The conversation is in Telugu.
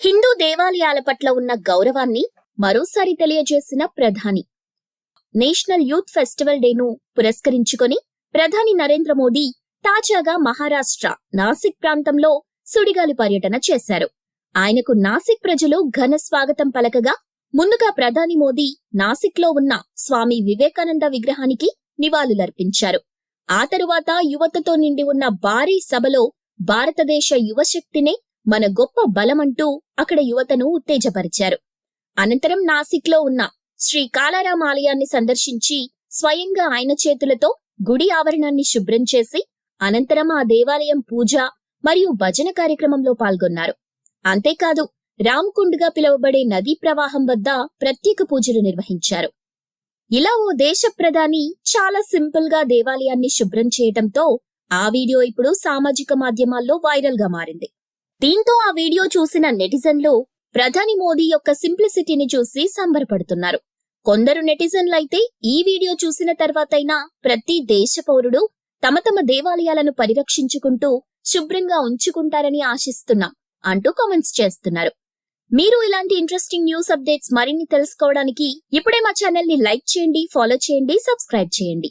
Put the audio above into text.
హిందూ దేవాలయాల పట్ల ఉన్న గౌరవాన్ని మరోసారి తెలియజేసిన ప్రధాని. నేషనల్ యూత్ ఫెస్టివల్ డేను పురస్కరించుకొని ప్రధాని నరేంద్ర మోదీ తాజాగా మహారాష్ట్ర నాసిక్ ప్రాంతంలో సుడిగాలి పర్యటన చేశారు. ఆయనకు నాసిక్ ప్రజలు ఘన స్వాగతం పలకగా ముందుగా ప్రధాని మోదీ నాసిక్లో ఉన్న స్వామి వివేకానంద విగ్రహానికి నివాళులర్పించారు. ఆ తరువాత యువతతో నిండి ఉన్న భారీ సభలో భారతదేశ యువశక్తినే మన గొప్ప బలమంటూ అక్కడ యువతను ఉత్తేజపరిచారు. అనంతరం నాసిక్లో ఉన్న శ్రీ కాలారాం ఆలయాన్ని సందర్శించి స్వయంగా ఆయన చేతులతో గుడి ఆవరణాన్ని శుభ్రం చేసి అనంతరం ఆ దేవాలయం పూజ మరియు భజన కార్యక్రమంలో పాల్గొన్నారు. అంతేకాదు రామ్కుండ్గా పిలువబడే నదీ ప్రవాహం వద్ద ప్రత్యేక పూజలు నిర్వహించారు. ఇలా ఓ దేశ ప్రధాని చాలా సింపుల్గా దేవాలయాన్ని శుభ్రం చేయటంతో ఆ వీడియో ఇప్పుడు సామాజిక మాధ్యమాల్లో వైరల్గా మారింది. దీంతో ఆ వీడియో చూసిన నెటిజన్లు ప్రధాని మోదీ యొక్క సింప్లిసిటీని చూసి సంబరపడుతున్నారు. కొందరు నెటిజన్లైతే ఈ వీడియో చూసిన తర్వాతైనా ప్రతి దేశ పౌరుడు తమ తమ దేవాలయాలను పరిరక్షించుకుంటూ శుభ్రంగా ఉంచుకుంటారని ఆశిస్తున్నాం అంటూ కామెంట్స్ చేస్తున్నారు. మీరు ఇలాంటి ఇంట్రెస్టింగ్ న్యూస్ అప్డేట్స్ మరిన్ని తెలుసుకోవడానికి ఇప్పుడే మా ఛానల్ని లైక్ చేయండి ఫాలో చేయండి సబ్స్క్రైబ్ చేయండి.